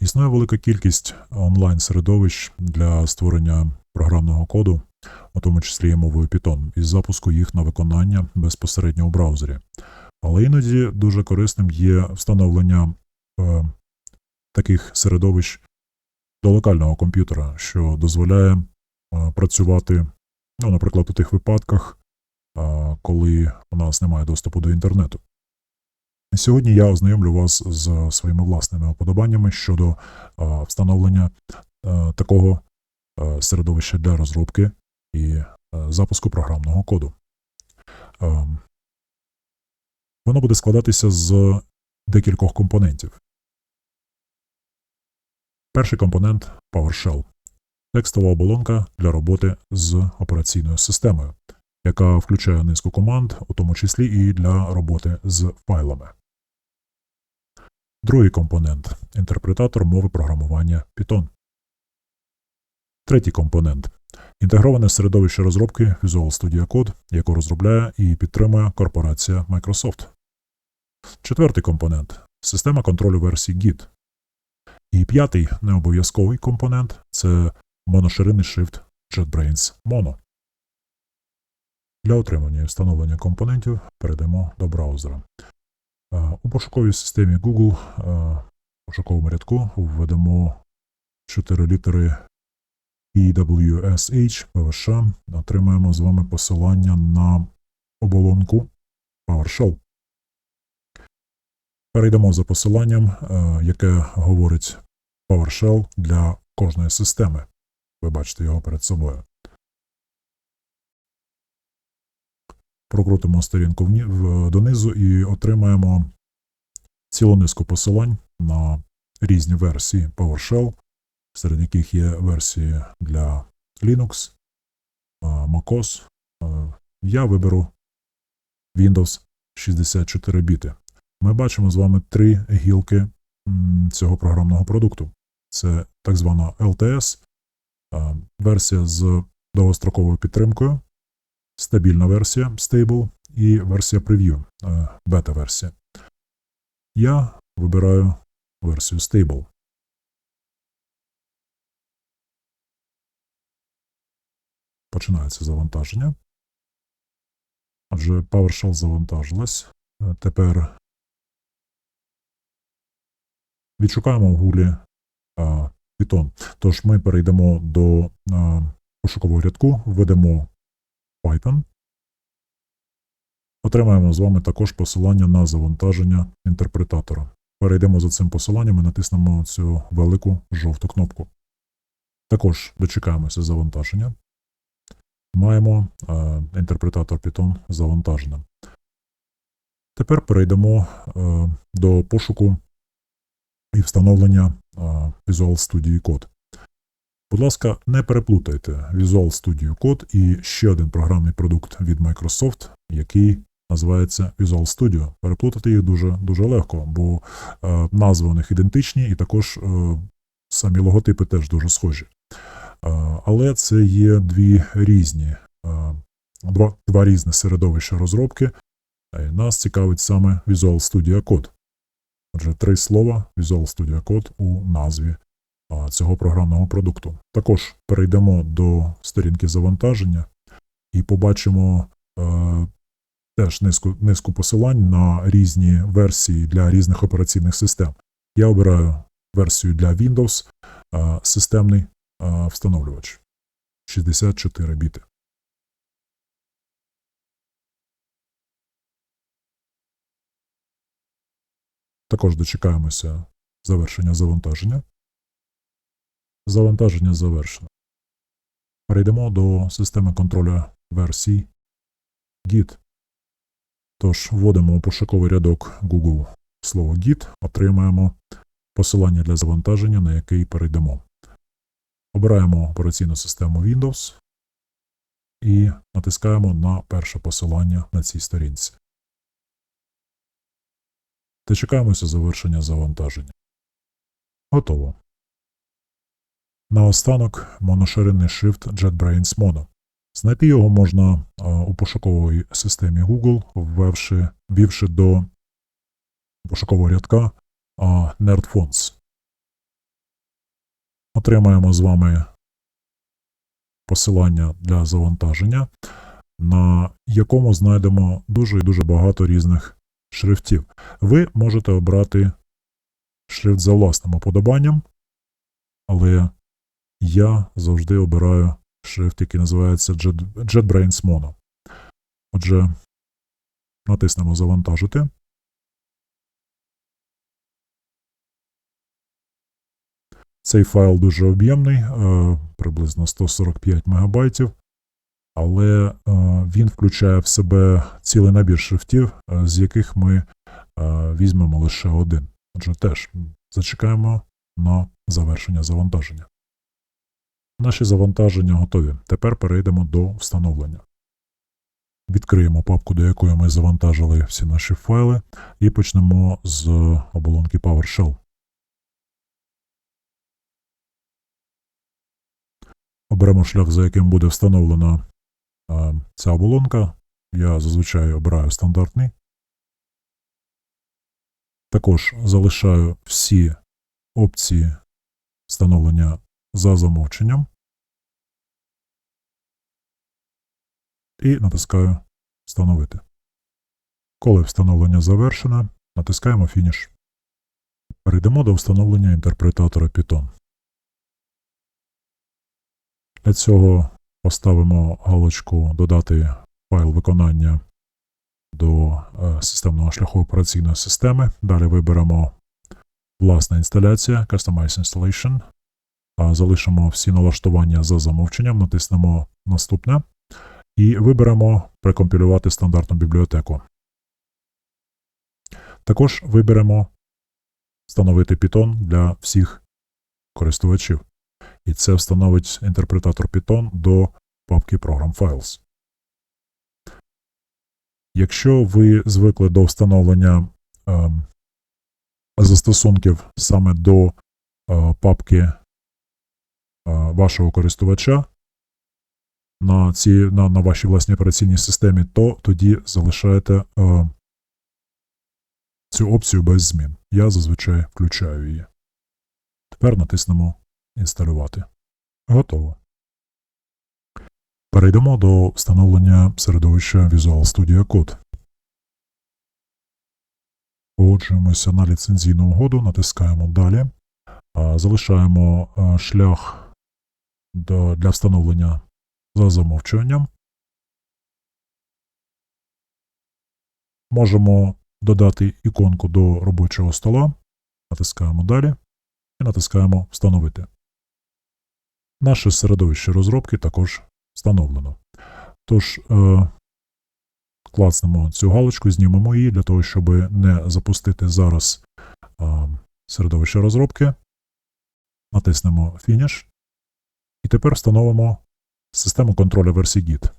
Існує велика кількість онлайн-середовищ для створення програмного коду, у тому числі і мовою Python, і запуску їх на виконання безпосередньо у браузері. Але іноді дуже корисним є встановлення е, таких середовищ до локального комп'ютера, що дозволяє е, працювати, ну, наприклад, у тих випадках, е, коли у нас немає доступу до інтернету. Сьогодні я ознайомлю вас з своїми власними уподобаннями щодо е, встановлення е, такого е, середовища для розробки і е, запуску програмного коду. Е, Воно буде складатися з декількох компонентів. Перший компонент PowerShell текстова оболонка для роботи з операційною системою, яка включає низку команд, у тому числі і для роботи з файлами. Другий компонент інтерпретатор мови програмування Python. Третій компонент інтегроване середовище розробки Visual Studio Code, яку розробляє і підтримує корпорація Microsoft. Четвертий компонент система контролю версій Git. І п'ятий необов'язковий компонент це моноширинний shift JetBrains Mono. Для отримання і встановлення компонентів перейдемо до браузера. У пошуковій системі Google в пошуковому рядку введемо 4 літери PWSH, PWS, отримаємо з вами посилання на оболонку PowerShell. Перейдемо за посиланням, яке говорить PowerShell для кожної системи. Ви бачите його перед собою. Прокрутимо сторінку донизу і отримаємо цілу низку посилань на різні версії PowerShell, серед яких є версії для Linux, е, MacOS. Е, Я виберу Windows 64 біти. Ми бачимо з вами три гілки цього програмного продукту. Це так звана LTS, е, версія з довгостроковою підтримкою, стабільна версія Stable і версія Preview, е, бета-версія. Я вибираю версію Stable. Починається завантаження. Отже, PowerShell завантажилась. Е, Тепер відшукаємо в гуглі а, Python. Тож ми перейдемо до пошукового рядку, введемо Python. Отримаємо з вами також посилання на завантаження інтерпретатора. Перейдемо за цим посиланням і натиснемо цю велику жовту кнопку. Також дочекаємося завантаження. Маємо е, інтерпретатор Python завантаженим. Тепер перейдемо е, до пошуку і встановлення е, Visual Studio Code. Будь ласка, не переплутайте Visual Studio Code і ще один програмний продукт від Microsoft, який називається Visual Studio. Переплутати їх дуже, дуже легко, бо е, назви у них ідентичні, і також е, самі логотипи теж дуже схожі. Е, але це є дві різні, е, два, два різні середовища розробки. Е, Нас цікавить саме Visual Studio Code. Отже, три слова Visual Studio Code у назві цього програмного продукту. Також перейдемо до сторінки завантаження і побачимо е, теж низку, низку посилань на різні версії для різних операційних систем. Я обираю версію для Windows, е, системний е, встановлювач 64 біти. Також дочекаємося завершення завантаження. Завантаження завершено. Перейдемо до системи контролю версій Git. Тож вводимо у пошуковий рядок Google слово Git, отримаємо посилання для завантаження, на який перейдемо. Обираємо операційну систему Windows і натискаємо на перше посилання на цій сторінці. Дочекаємося завершення завантаження. Готово. Наостанок моноширинний Shift JetBrains Mono. Знайти його можна у пошуковій системі Google, ввевши, ввівши до пошукового рядка а, NerdPhones. отримаємо з вами посилання для завантаження, на якому знайдемо дуже і дуже багато різних шрифтів. Ви можете обрати шрифт за власним уподобанням, але я завжди обираю шрифт, який називається Jet- JetBrains Mono. Отже, натиснемо Завантажити. Цей файл дуже об'ємний, е, приблизно 145 МБ, але е, він включає в себе цілий набір шрифтів, е, з яких ми візьмемо лише один. Отже, теж зачекаємо на завершення завантаження. Наші завантаження готові. Тепер перейдемо до встановлення. Відкриємо папку, до якої ми завантажили всі наші файли, і почнемо з оболонки PowerShell. Оберемо шлях, за яким буде встановлена е, ця оболонка. Я зазвичай обираю стандартний. Також залишаю всі опції встановлення за замовченням. І натискаю Встановити. Коли встановлення завершено, натискаємо Фініш. Перейдемо до встановлення інтерпретатора Python. Для цього поставимо галочку Додати файл виконання до е, системного шляху операційної системи. Далі виберемо власна інсталяція Customize Installation. Залишимо всі налаштування за замовченням, натиснемо Наступне і виберемо Прекомпілювати стандартну бібліотеку. Також виберемо Встановити Python для всіх користувачів. І це встановить інтерпретатор Python до папки Program Files. Якщо ви звикли до встановлення е, застосунків саме до е, папки е, вашого користувача на, ці, на, на вашій власній операційній системі, то тоді залишаєте е, цю опцію без змін. Я зазвичай включаю її. Тепер натиснемо Інсталювати. Готово. Перейдемо до встановлення середовища Visual Studio Code. Погоджуємося на ліцензійну угоду, натискаємо Далі. Залишаємо шлях для встановлення за замовчуванням. Можемо додати іконку до робочого стола. Натискаємо Далі і натискаємо Встановити. Наше середовище розробки також встановлено. Тож, е, клацнемо цю галочку, знімемо її для того, щоб не запустити зараз е, середовище розробки. Натиснемо Finish. І тепер встановимо систему контролю версій Git.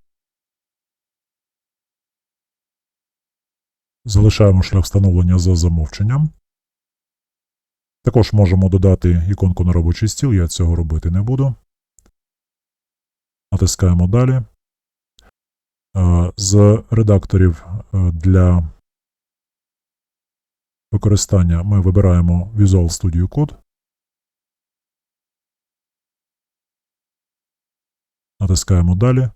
Залишаємо шлях встановлення за замовченням. Також можемо додати іконку на робочий стіл, я цього робити не буду. Натискаємо далі. Е, З редакторів е, для використання ми вибираємо Visual Studio Code. Натискаємо далі.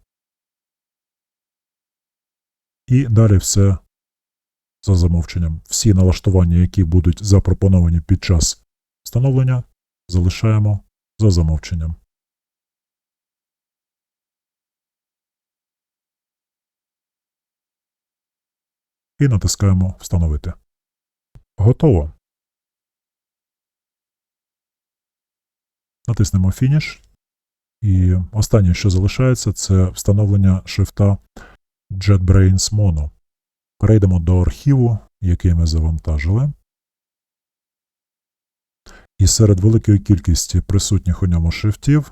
І далі все за замовченням. Всі налаштування, які будуть запропоновані під час встановлення, залишаємо за замовченням. І натискаємо Встановити. Готово. Натиснемо Finish. І останнє, що залишається, це встановлення шрифта JetBrains Mono. Перейдемо до архіву, який ми завантажили. І серед великої кількості присутніх у ньому шрифтів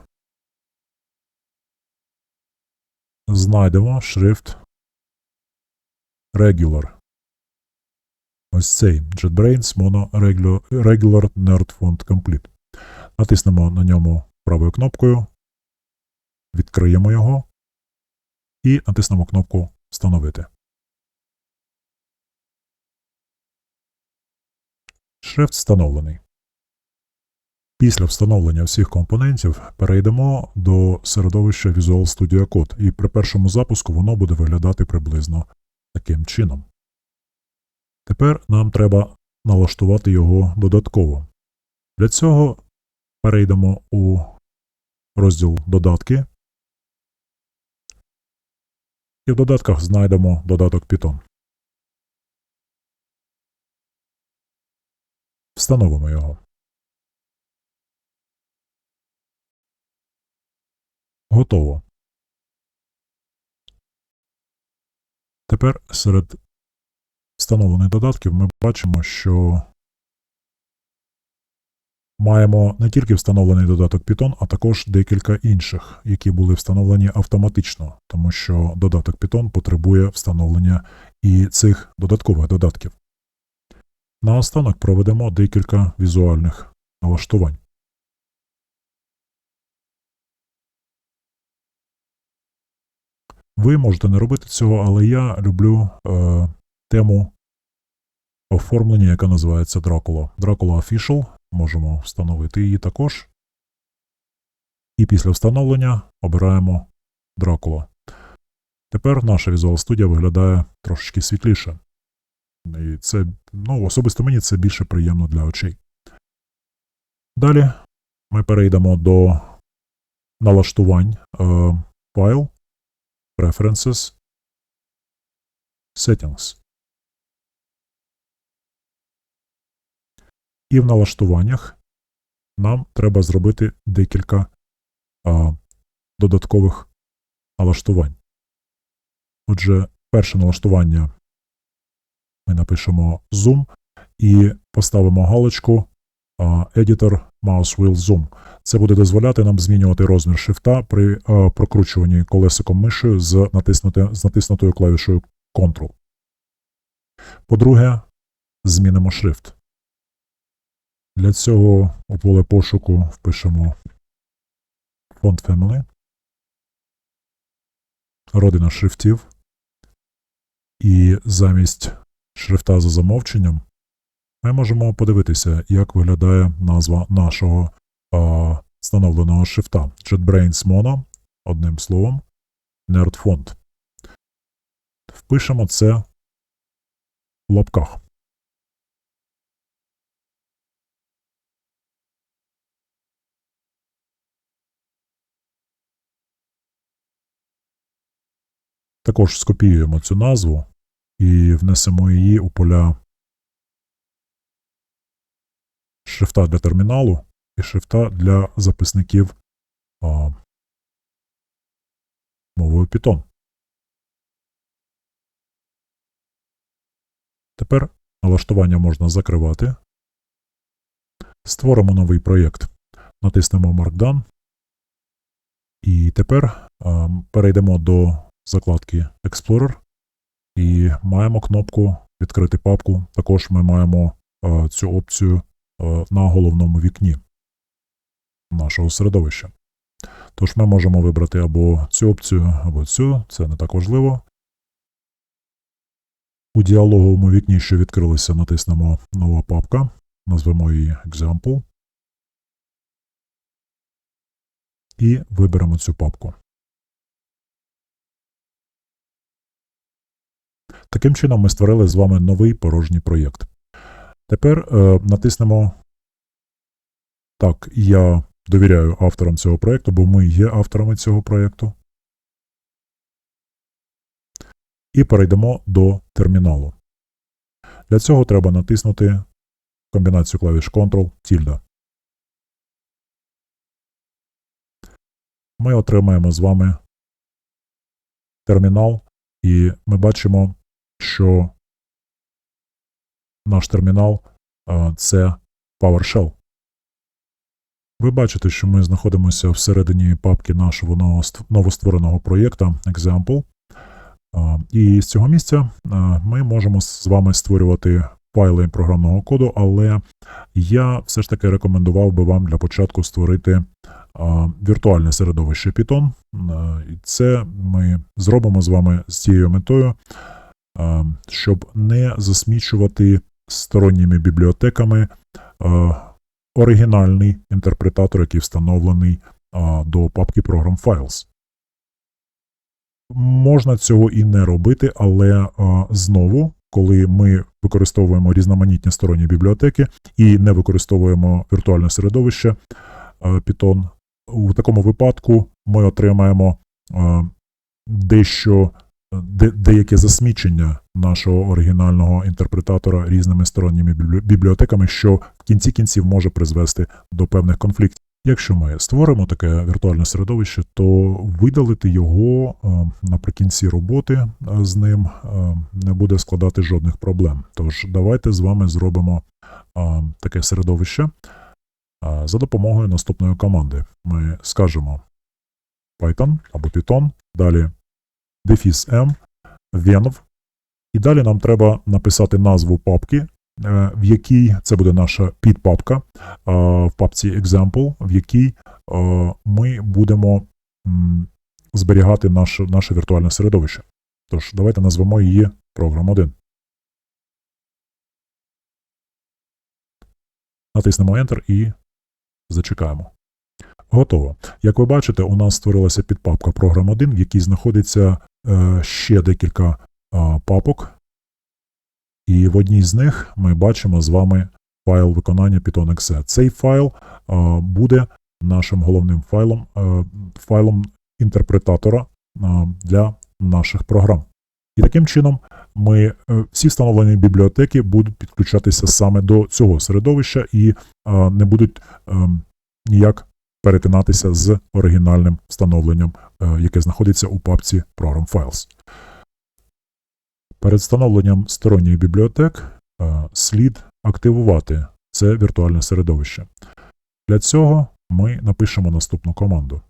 знайдемо шрифт Regular. Ось цей JetBrains Mono Regular Nerd Font Complete. Натиснемо на ньому правою кнопкою, відкриємо його і натиснемо кнопку Встановити. Шрифт встановлений. Після встановлення всіх компонентів перейдемо до середовища Visual Studio Code, і при першому запуску воно буде виглядати приблизно таким чином. Тепер нам треба налаштувати його додатково. Для цього перейдемо у розділ Додатки. І в додатках знайдемо додаток Python. Встановимо його. Готово. Тепер серед встановлених додатків ми бачимо, що маємо не тільки встановлений додаток Python, а також декілька інших, які були встановлені автоматично, тому що додаток Python потребує встановлення і цих додаткових додатків. Наостанок проведемо декілька візуальних налаштувань. Ви можете не робити цього, але я люблю е, тему оформлення, яка називається Dracula. Dracula Official. Можемо встановити її також. І після встановлення обираємо Dracula. Тепер наша Visual Studio виглядає трошечки світліше. І це, ну, особисто мені це більше приємно для очей. Далі ми перейдемо до налаштувань е, файл, Preferences, Settings. І в налаштуваннях нам треба зробити декілька а, додаткових налаштувань. Отже, перше налаштування ми напишемо Zoom і поставимо галочку Editor Mouse Wheel Zoom. Це буде дозволяти нам змінювати розмір шрифта при а, прокручуванні колесиком мишею з, натиснути, з натиснутою клавішою Ctrl. По-друге, змінимо шрифт. Для цього у поле пошуку впишемо Font Family, родина шрифтів. І замість шрифта за замовченням ми можемо подивитися, як виглядає назва нашого а, встановленого шрифта. JetBrains Mono, одним словом, NerdFont. Впишемо це в лапках. Також скопіюємо цю назву і внесемо її у поля шрифта для терміналу і шрифта для записників а, мовою Python. Тепер налаштування можна закривати. Створимо новий проєкт. Натиснемо Markdown. І тепер а, перейдемо до закладки Explorer і маємо кнопку Відкрити папку. Також ми маємо а, цю опцію а, на головному вікні нашого середовища. Тож ми можемо вибрати або цю опцію, або цю, це не так важливо. У діалоговому вікні, що відкрилося, натиснемо нова папка, назвемо її Example. І виберемо цю папку. Таким чином, ми створили з вами новий порожній проєкт. Тепер е, натиснемо Так, я довіряю авторам цього проєкту, бо ми є авторами цього проєкту. І перейдемо до терміналу. Для цього треба натиснути комбінацію клавіш Ctrl тільда. Ми отримаємо з вами термінал, і ми бачимо, що наш термінал це PowerShell. Ви бачите, що ми знаходимося всередині папки нашого новоствореного проєкта Example. І з цього місця ми можемо з вами створювати файли програмного коду, але я все ж таки рекомендував би вам для початку створити віртуальне середовище Python. І це ми зробимо з вами з цією метою, щоб не засмічувати сторонніми бібліотеками оригінальний інтерпретатор, який встановлений до папки Program Files. Можна цього і не робити, але знову, коли ми використовуємо різноманітні сторонні бібліотеки і не використовуємо віртуальне середовище Python, у такому випадку ми отримаємо дещо де, деяке засмічення нашого оригінального інтерпретатора різними сторонніми бібліотеками, що в кінці кінців може призвести до певних конфліктів. Якщо ми створимо таке віртуальне середовище, то видалити його е, наприкінці роботи е, з ним е, не буде складати жодних проблем. Тож давайте з вами зробимо таке середовище за допомогою наступної команди. Ми скажемо Python або Python, далі дефіс m, venv, і далі нам треба написати назву папки, е, в якій це буде наша підпапка е, в папці example, в якій е, ми будемо зберігати наше, наше віртуальне середовище. Тож, давайте назвемо її програм 1. Натиснемо Enter і зачекаємо. Готово. Як ви бачите, у нас створилася підпапка програм 1, в якій знаходиться ще декілька е, папок. І в одній з них ми бачимо з вами файл виконання Python.exe. Цей файл е, буде нашим головним файлом, е, файлом інтерпретатора е, для наших програм. І таким чином ми е, всі встановлені бібліотеки будуть підключатися саме до цього середовища і е, не будуть е, ніяк перетинатися з оригінальним встановленням, е, яке знаходиться у папці Program Files. Перед встановленням сторонніх бібліотек е, слід активувати це віртуальне середовище. Для цього ми напишемо наступну команду.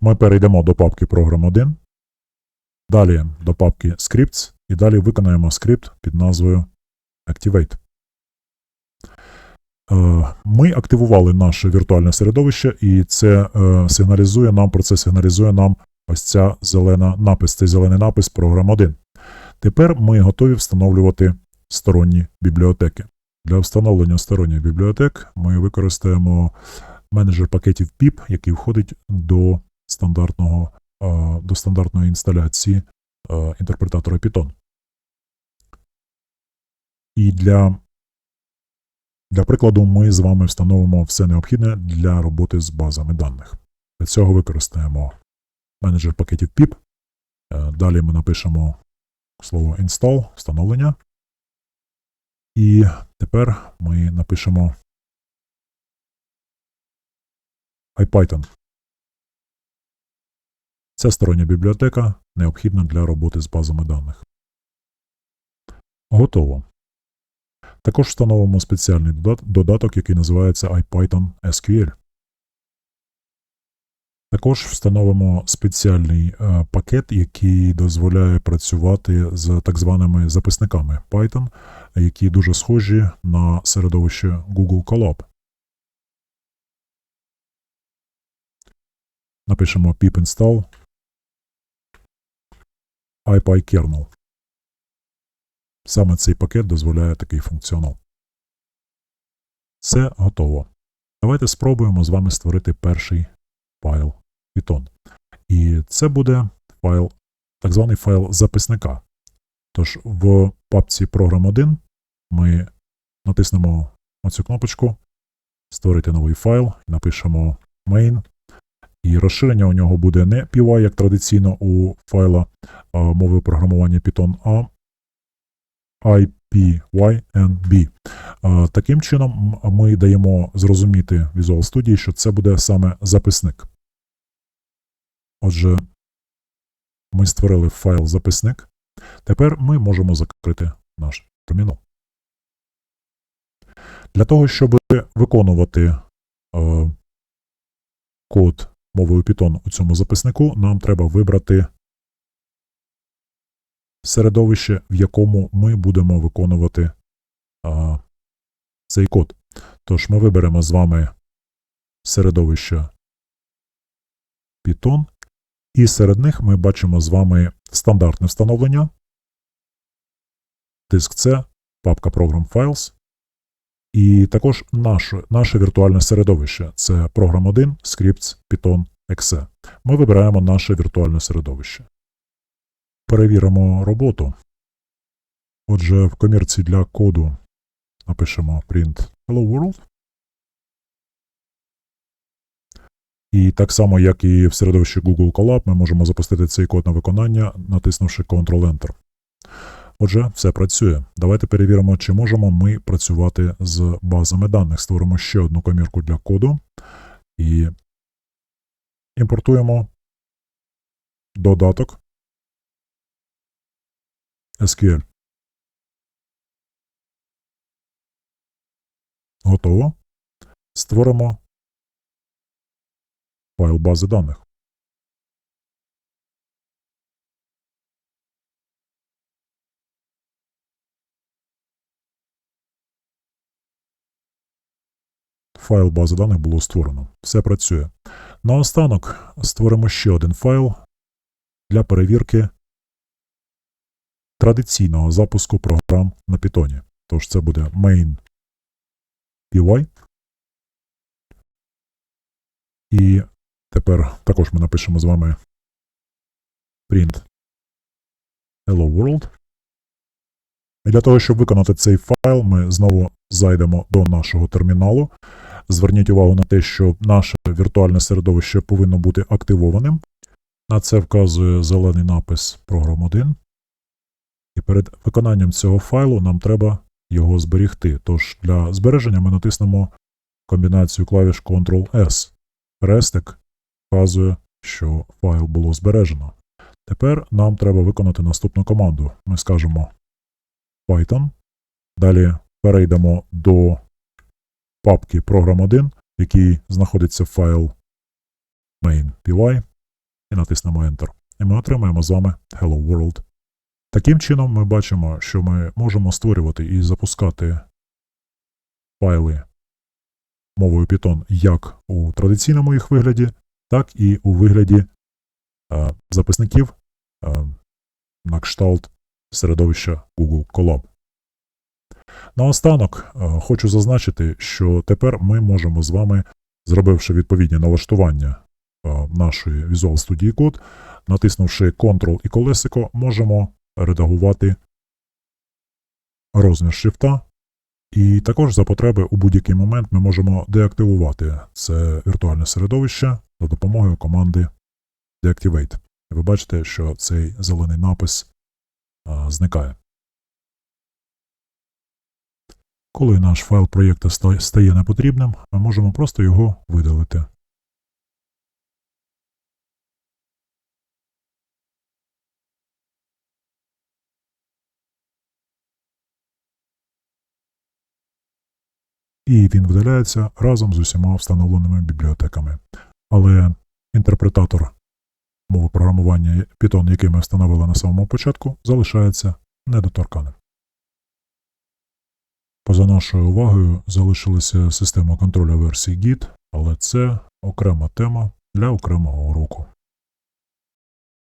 Ми перейдемо до папки Program 1, далі до папки Scripts і далі виконаємо скрипт під назвою Activate. Е, Ми активували наше віртуальне середовище, і це е, сигналізує нам, про це сигналізує нам ось ця зелена напис, цей зелений напис програм 1. Тепер ми готові встановлювати сторонні бібліотеки. Для встановлення сторонніх бібліотек ми використаємо менеджер пакетів PIP, який входить до стандартного, е, до стандартної інсталяції інтерпретатора Python. І для для прикладу, ми з вами встановимо все необхідне для роботи з базами даних. Для цього використаємо менеджер пакетів PIP. Е, Далі ми напишемо слово install, встановлення. І тепер ми напишемо IPython. Ця стороння бібліотека необхідна для роботи з базами даних. Готово. Також встановимо спеціальний додаток, який називається IPython SQL. Також встановимо спеціальний е, пакет, який дозволяє працювати з так званими записниками Python, які дуже схожі на середовище Google Colab. Напишемо pip install IPyKernel. Саме цей пакет дозволяє такий функціонал. Все готово. Давайте спробуємо з вами створити перший файл Python. І це буде файл, так званий файл записника. Тож в папці Program 1 ми натиснемо оцю кнопочку Створити новий файл, напишемо main. І розширення у нього буде не py, як традиційно у файла мови програмування Python, а IPYNB. Таким чином ми даємо зрозуміти Visual Studio, що це буде саме записник. Отже, ми створили файл записник. Тепер ми можемо закрити наш термінал. Для того, щоб виконувати е, код мовою Python у цьому записнику, нам треба вибрати середовище, в якому ми будемо виконувати а, цей код. Тож ми виберемо з вами середовище Python, і серед них ми бачимо з вами стандартне встановлення, диск C, папка Program Files. І також наше, наше віртуальне середовище це Program 1, Scripts, Python, Exe. Ми вибираємо наше віртуальне середовище. Перевіримо роботу. Отже, в комірці для коду напишемо print Hello World. І так само, як і в середовищі Google Colab, ми можемо запустити цей код на виконання, натиснувши Ctrl-Enter. Отже, все працює. Давайте перевіримо, чи можемо ми працювати з базами даних. Створимо ще одну комірку для коду і імпортуємо додаток SQL. Готово. Створимо файл бази даних. Файл бази даних було створено. Все працює. Наостанок створимо ще один файл для перевірки традиційного запуску програм на Python. Тож це буде main py. І тепер також ми напишемо з вами print hello world. І для того, щоб виконати цей файл, ми знову зайдемо до нашого терміналу. Зверніть увагу на те, що наше віртуальне середовище повинно бути активованим. На це вказує зелений напис Program 1. І перед виконанням цього файлу нам треба його зберігти. Тож для збереження ми натиснемо комбінацію клавіш Ctrl-S. Хрестик вказує, що файл було збережено. Тепер нам треба виконати наступну команду. Ми скажемо Python. Далі перейдемо до папки Program 1, в якій знаходиться файл main.py, і натиснемо Enter. І ми отримаємо з вами Hello World. Таким чином, ми бачимо, що ми можемо створювати і запускати файли мовою Python як у традиційному їх вигляді, так і у вигляді е, записників е, на кшталт середовища Google Colab. Наостанок е, хочу зазначити, що тепер ми можемо з вами, зробивши відповідні налаштування е, нашої Visual Studio Code, натиснувши Ctrl і колесико, можемо редагувати розмір шрифта. І також за потреби у будь-який момент ми можемо деактивувати це віртуальне середовище за допомогою команди Deactivate. Ви бачите, що цей зелений напис а, зникає. Коли наш файл проєкту стає непотрібним, ми можемо просто його видалити. І він видаляється разом з усіма встановленими бібліотеками. Але інтерпретатор мови програмування Python, який ми встановили на самому початку, залишається недоторканим. Поза нашою увагою залишилася система контролю версії Git, але це окрема тема для окремого уроку.